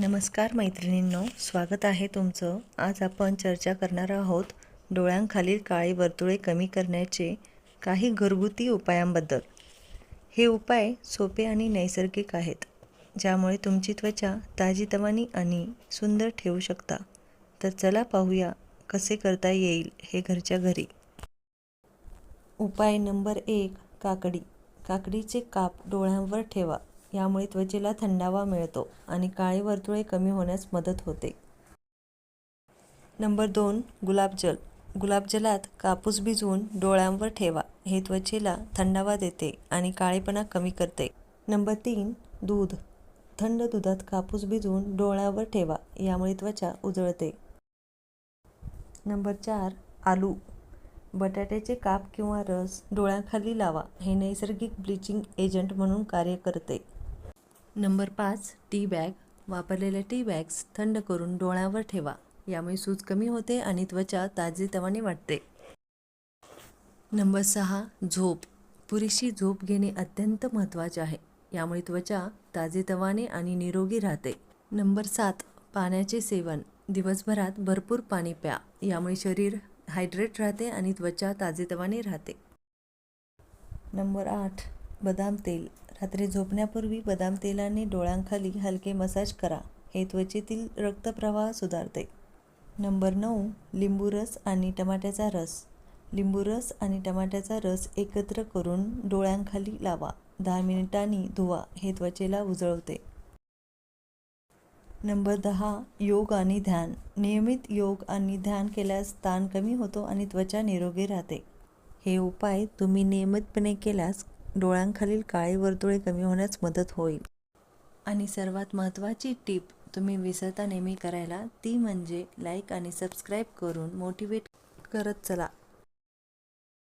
नमस्कार मैत्रिणींनो स्वागत आहे तुमचं. आज आपण चर्चा करणार आहोत डोळ्यांखालील काळी वर्तुळे कमी करण्याचे काही घरगुती उपायांबद्दल. हे उपाय सोपे आणि नैसर्गिक आहेत ज्यामुळे तुमची त्वचा ताजीतवानी आणि सुंदर ठेवू शकता. तर चला पाहूया कसे करता येईल हे घरच्या घरी. उपाय नंबर एक काकडी. काकडीचे काप डोळ्यांवर ठेवा. यामुळे त्वचेला थंडावा मिळतो आणि काळे वर्तुळे कमी होण्यास मदत होते. नंबर दोन गुलाबजल गुलाबजलात कापूस भिजवून डोळ्यांवर ठेवा. हे त्वचेला थंडावा देते आणि काळेपणा कमी करते. नंबर तीन दूध. थंड दुधात कापूस भिजवून डोळ्यावर ठेवा. यामुळे त्वचा उजळते. नंबर चार आलू. बटाट्याचे काप किंवा रस डोळ्यांखाली लावा. हे नैसर्गिक ब्लिचिंग एजंट म्हणून कार्य करते. नंबर पाच टी बॅग. वापरलेल्या टी बॅग्स थंड करून डोळ्यावर ठेवा. यामुळे सूज कमी होते आणि त्वचा ताजेतवाने वाटते. नंबर सहा झोप. पुरेशी झोप घेणे अत्यंत महत्त्वाचे आहे. यामुळे त्वचा ताजेतवाने आणि निरोगी राहते. नंबर सात पाण्याचे सेवन. दिवसभरात भरपूर पाणी प्या. यामुळे शरीर हायड्रेट राहते आणि त्वचा ताजेतवाने राहते. नंबर आठ बदाम तेल. रात्री झोपण्यापूर्वी बदाम तेलाने डोळ्यांखाली हलके मसाज करा. हे त्वचेतील रक्तप्रवाह सुधारते. नंबर नऊ लिंबू रस आणि टमाट्याचा रस. लिंबू रस आणि टमाट्याचा रस एकत्र करून डोळ्यांखाली लावा. दहा मिनिटांनी धुवा. हे त्वचेला उजळवते. नंबर दहा योग आणि ध्यान. नियमित योग आणि ध्यान केल्यास ताण कमी होतो आणि त्वचा निरोगी राहते. हे उपाय तुम्ही नियमितपणे केल्यास डोळ्यांखालील काळे वर्तुळे कमी होण्यास मदत होईल. आणि सर्वात महत्त्वाची टीप तुम्ही विसरता नेहमी करायला ती म्हणजे लाईक आणि सबस्क्राईब करून मोटिवेट करत चला.